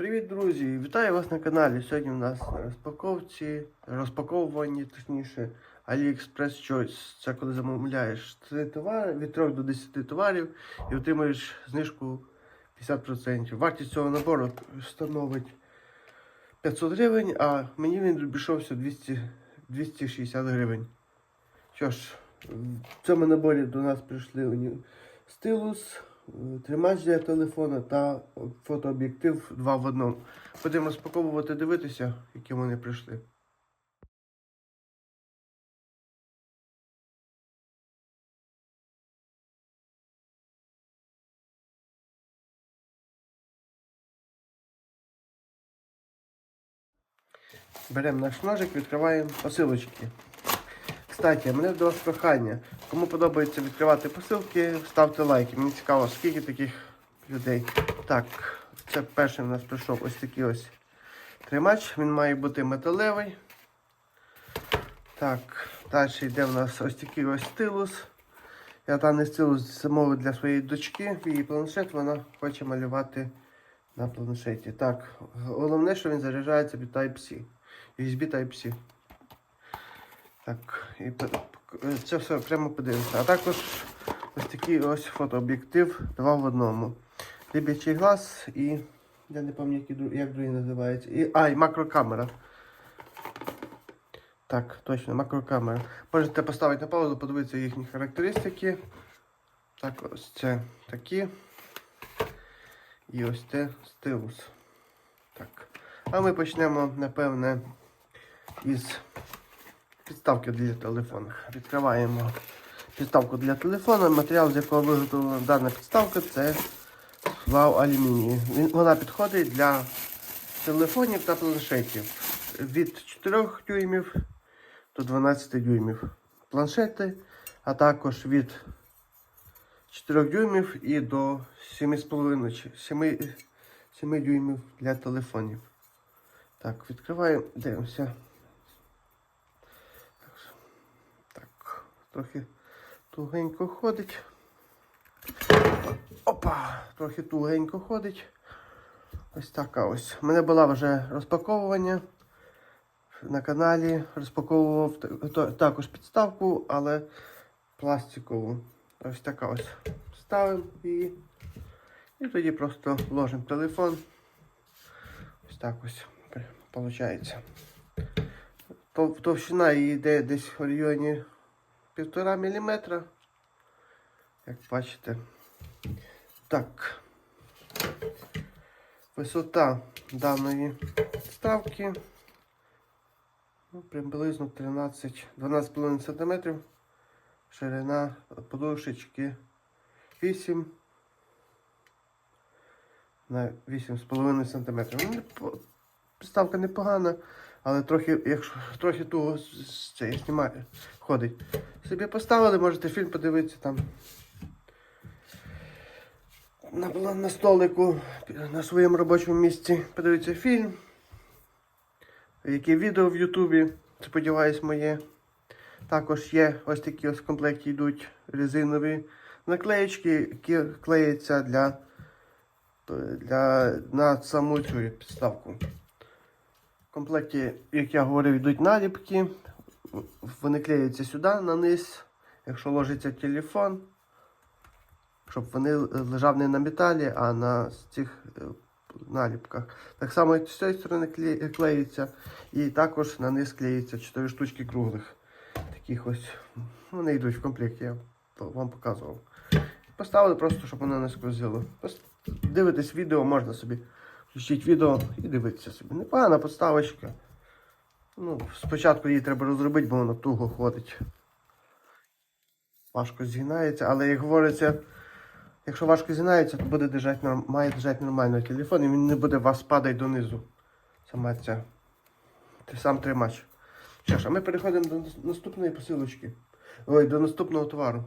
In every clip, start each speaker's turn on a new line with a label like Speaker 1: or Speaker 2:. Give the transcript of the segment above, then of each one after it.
Speaker 1: Привіт, друзі! Вітаю вас на каналі. Сьогодні у нас на розпаковці, розпаковуванні, точніше, AliExpress Choice. Це коли замовляєш 3 товари, від 3 до 10 товарів і отримуєш знижку 50%. Вартість цього набору становить 500 гривень, а мені він обійшовся 200, 260 гривень. Що ж, в цьому наборі до нас прийшли стилус, тримач для телефона та фотооб'єктив 2 в одному. Будемо розпаковувати, дивитися, які вони прийшли. Беремо наш ножик, відкриваємо посилочки. Кстати, мене до вас прохання. Кому подобається відкривати посилки, ставте лайки. Мені цікаво, скільки таких людей. Так, це перший у нас прийшов ось такий ось тримач. Він має бути металевий. Так, далі йде в нас ось такий ось стилус. Я даний стилус замовив для своєї дочки, її планшет, вона хоче малювати на планшеті. Так, головне, що він заряджається від Type-C. USB Type-C. Так, і п- це все окремо подивимося. А також ось такий ось фотооб'єктив два в одному. Рибячий глаз і. Я не пам'ятаю, як другий називається. І, а, і макрокамера. Так, точно, макрокамера. Можете поставити на паузу, подивитися їхні характеристики. Так, ось це такі. І ось це стилус. Так. А ми почнемо, напевне, із підставки для телефону. Відкриваємо підставку для телефону. Матеріал, з якого виготовлена дана підставка, це сплав алюмінію. Вона підходить для телефонів та планшетів від 4 дюймів до 12 дюймів. Планшети, а також від 4 дюймів і до 7,5 чи 7, 7 дюймів для телефонів. Так, відкриваємо, дивимося. Так, трохи тугенько ходить. Опа! Трохи тугенько ходить. Ось така ось. У мене була вже розпаковування на каналі. Розпаковував також підставку, але пластикову. Ось така ось. Ставимо її. І тоді просто ложимо телефон. Ось так ось виходить. Товщина її йде десь в районі 1,5 мм. Як бачите. Так. Висота даної ставки ну, приблизно 13 12,5 см. Ширина подушечки 8 на 8,5 см. Ну, Ставка непогана, але трохи, якщо трохи туго це знімає, ходить. Собі поставили, можете фільм подивитися там. На, на столику на своєму робочому місці подивитися фільм. Які відео в Ютубі, сподіваюсь, моє. Також є ось такі ось в комплекті йдуть резинові наклеєчки, які клеяться для, для, на саму цю підставку. В комплекті, як я говорив, йдуть наліпки. Вони клеються сюди на низ, якщо ложиться телефон, щоб вони лежав не на металі, а на цих е, наліпках. Так само і з цієї сторони кле- клеїться, і також на низ клеїться 4 штучки круглих. Таких ось. Вони йдуть в комплекті, я вам показував. Поставили просто, щоб воно не скользило. Дивитесь відео, можна собі включити відео і дивитися собі. Непогана подставочка. Ну, спочатку її треба розробити, бо вона туго ходить. Важко згинається, але як говориться, якщо важко згинається, то буде держати, має держати нормально телефон і він не буде вас падати донизу. Сама ця. Ти сам тримач. Що ж, а ми переходимо до наступної посилочки. Ой, до наступного товару.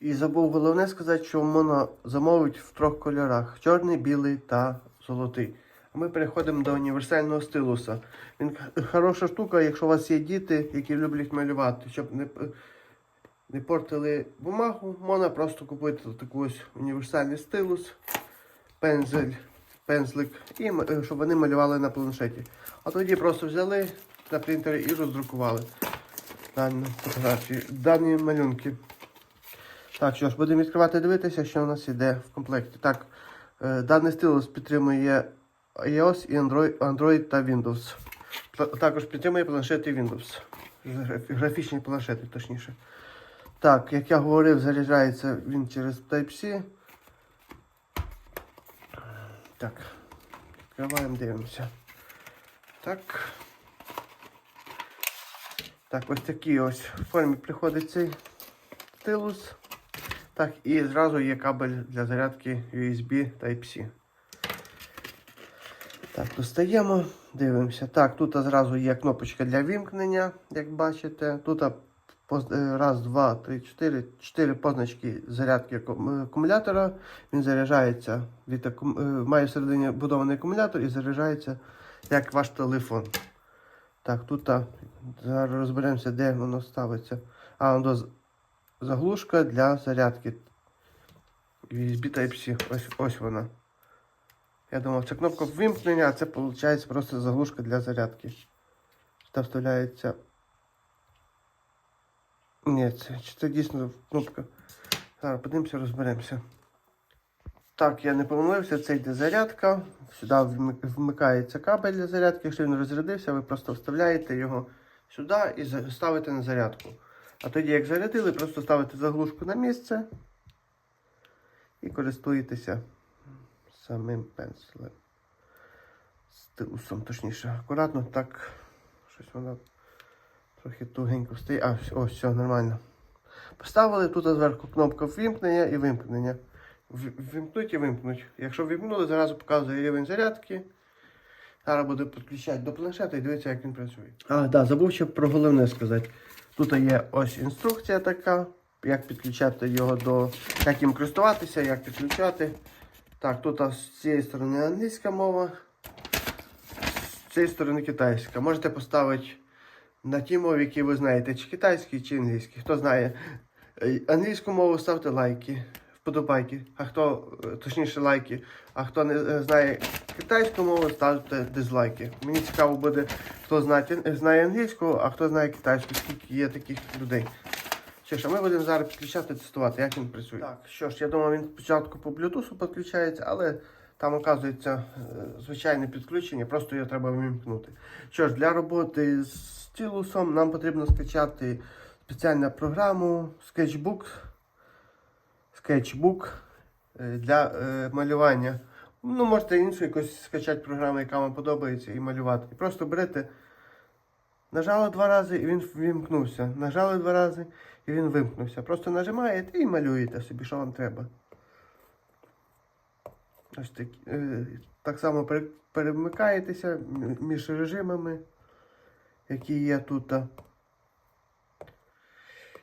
Speaker 1: І забув головне сказати, що можна замовити в трьох кольорах: чорний, білий та золотий. А ми переходимо до універсального стилуса. Він хороша штука, якщо у вас є діти, які люблять малювати, щоб не, не портили бумагу, можна просто купити такий ось універсальний стилус, пензель пензлик, і е, щоб вони малювали на планшеті. А тоді просто взяли на принтері і роздрукували дані фотографії, дані малюнки. Так, що ж, будемо відкривати дивитися, що у нас іде в комплекті. Так, даний стилус підтримує iOS і Android, та Windows. Також підтримує планшети Windows. Графічні планшети, точніше. Так, як я говорив, заряджається він через Type-C. Так, відкриваємо, дивимося. Так. Так, ось такий ось в формі приходить цей стилус. Так, і зразу є кабель для зарядки USB Type-C. Так, достаємо, дивимося. Так, тут зразу є кнопочка для вімкнення, як бачите. Тут поз- е, раз, два, три, чотири, чотири позначки зарядки акумулятора. Він заряджається від акум... е, має всередині будований акумулятор і заряджається як ваш телефон. Так, тут зараз розберемося, де воно ставиться. А, воно заглушка для зарядки. USB Type-C. Ось, ось вона. Я думав, це кнопка вимкнення, а це виходить просто заглушка для зарядки. Та вставляється. Ні, це, чи це дійсно кнопка. Зараз подивимося, розберемося. Так, я не помилився, це йде зарядка. Сюди вмикається кабель для зарядки. Якщо він розрядився, ви просто вставляєте його сюди і ставите на зарядку. А тоді, як зарядили, просто ставите заглушку на місце і користуєтеся самим пензлем. Стилусом, точніше. Акуратно так. Щось воно трохи тугенько стоїть. А, ось, все, нормально. Поставили тут зверху кнопку вимкнення і вимкнення. Вимкнуть і вимкнуть. Якщо вимкнули, зразу показує рівень зарядки. Зараз буду підключати до планшета і дивитися, як він працює. А, так, да, забув ще про головне сказати. Тут є ось інструкція така, як підключати його до. як їм користуватися, як підключати. Так, тут з цієї сторони англійська мова, з цієї сторони китайська. Можете поставити на ті мові, які ви знаєте, чи китайський, чи англійський. Хто знає англійську мову, ставте лайки, вподобайки, а хто, е, точніше, лайки, а хто не е, знає китайську мову, ставте дизлайки. Мені цікаво буде, хто знає, знає англійську, а хто знає китайську, скільки є таких людей. Що ж, а ми будемо зараз підключати, тестувати, як він працює. Так, що ж, я думаю, він спочатку по Bluetooth підключається, але там, оказується, е, звичайне підключення, просто його треба вимкнути. Що ж, для роботи з стилусом нам потрібно скачати спеціальну програму Sketchbook, Sketchbook е, для е, малювання. Ну, можете іншу якусь скачати програму, яка вам подобається, і малювати. І просто берете, нажали два рази і він вимкнувся. Нажали два рази і він вимкнувся. Просто нажимаєте і малюєте собі, що вам треба. Ось так, е, так само перемикаєтеся між режимами, які є тут.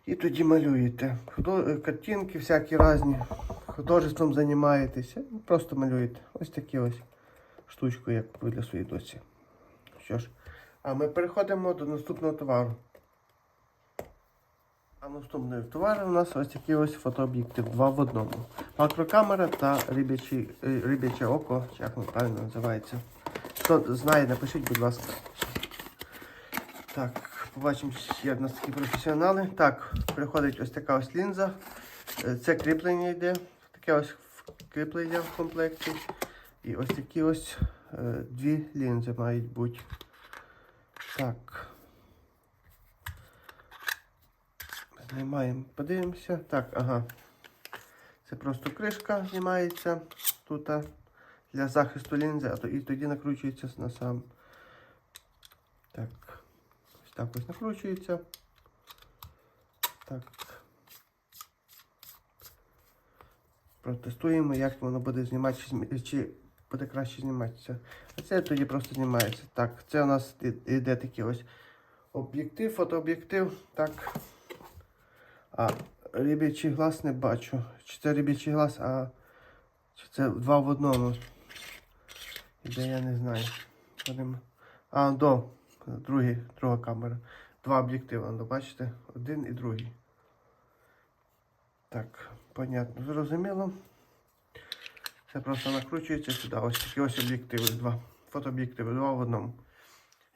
Speaker 1: І тоді малюєте. Е, Картинки всякі різні. Художеством займаєтеся. ну, Просто малюєте. Ось такі ось штучку, як для своєї доці. Що ж, а ми переходимо до наступного товару. А наступний товар у нас ось такий ось фотооб'єктив. Два в одному. Макрокамера та рибячий, е, рибяче око, чи як воно правильно називається. Хто знає, напишіть, будь ласка. Так, побачимо, чи є в нас такі професіонали. Так, приходить ось така ось лінза. Е, Це кріплення йде. Таке ось кріплення в комплекті. І ось такі ось е, дві лінзи мають бути. Так. Знімаємо, подивимося. Так, ага. Це просто кришка знімається тут для захисту лінзи, а то і тоді накручується на сам. Так. Так ось накручується. Так. Протестуємо, як воно буде знімати, чи, буде краще зніматися. А це тоді просто знімається. Так, це у нас іде такий ось об'єктив, фотооб'єктив. Так. А рибячий глаз не бачу. Чи це рибячий глаз, а чи це два в одному. Іде, я не знаю. А, до. Другий, друга камера. Два об'єктиви, ну, бачите? Один і другий. Так, понятно, зрозуміло. Це просто накручується сюди. Ось такі ось об'єктиви. Два. Фотооб'єктиви, два в одному.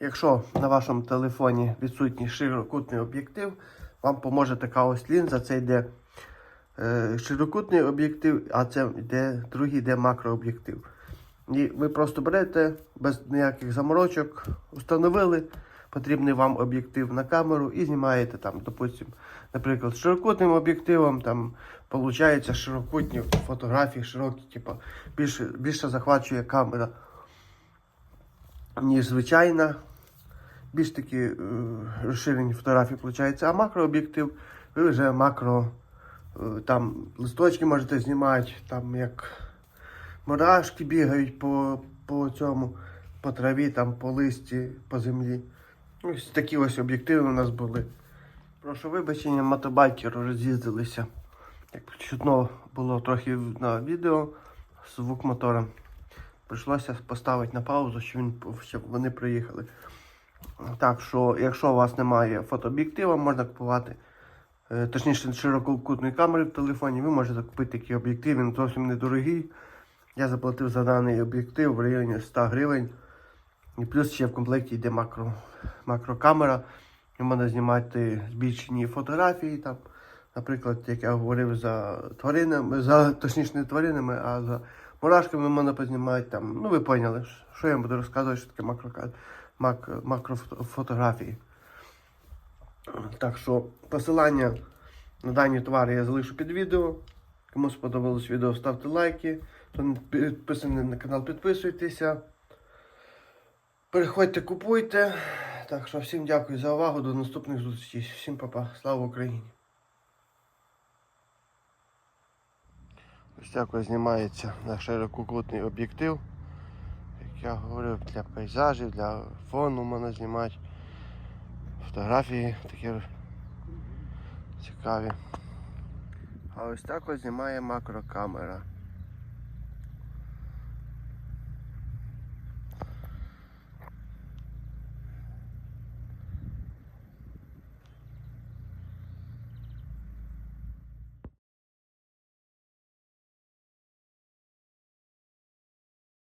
Speaker 1: Якщо на вашому телефоні відсутній широкутний об'єктив, вам поможе така ось лінза. Це йде е, широкутний об'єктив, а це йде другий йде макрооб'єктив. І ви просто берете без ніяких заморочок, установили потрібний вам об'єктив на камеру і знімаєте там, допустим, наприклад, широкутним об'єктивом, там виходить широкутні фотографії, широкі, типу, більше, більше захвачує камера, ніж звичайна. Більш такі е, розширені фотографії виходить, а макрооб'єктив, ви вже макро е, там листочки можете знімати, там як мурашки бігають по, по цьому, по траві, там, по листі, по землі. Ось такі ось об'єктиви у нас були. Прошу вибачення, мотобайкери роз'їздилися. Як чутно було трохи на відео звук мотора. Прийшлося поставити на паузу, щоб, він, щоб вони приїхали. Так що, якщо у вас немає фотооб'єктива, можна купувати. е, Точніше, ширококутної камери в телефоні, ви можете купити такий об'єктив, він зовсім недорогий. Я заплатив за даний об'єктив в районі 100 гривень. І плюс ще в комплекті йде макро, макрокамера. І можна знімати збільшені фотографії. Там, наприклад, як я говорив за тваринами, за точніше не тваринами, а за мурашками можна познімати. Там, ну ви поняли, що я буду розказувати, що таке макро, мак, макрофотографії. Так що посилання на дані товари я залишу під відео. Кому сподобалось відео, ставте лайки. Хто не підписаний на канал, підписуйтеся. Переходьте, купуйте. Так що всім дякую за увагу. До наступних зустрічей. Всім па-па. Слава Україні. Ось так ось знімається на ширококутний об'єктив. Як я говорив, для пейзажів, для фону можна знімати. Фотографії такі цікаві. А ось так ось знімає макрокамера.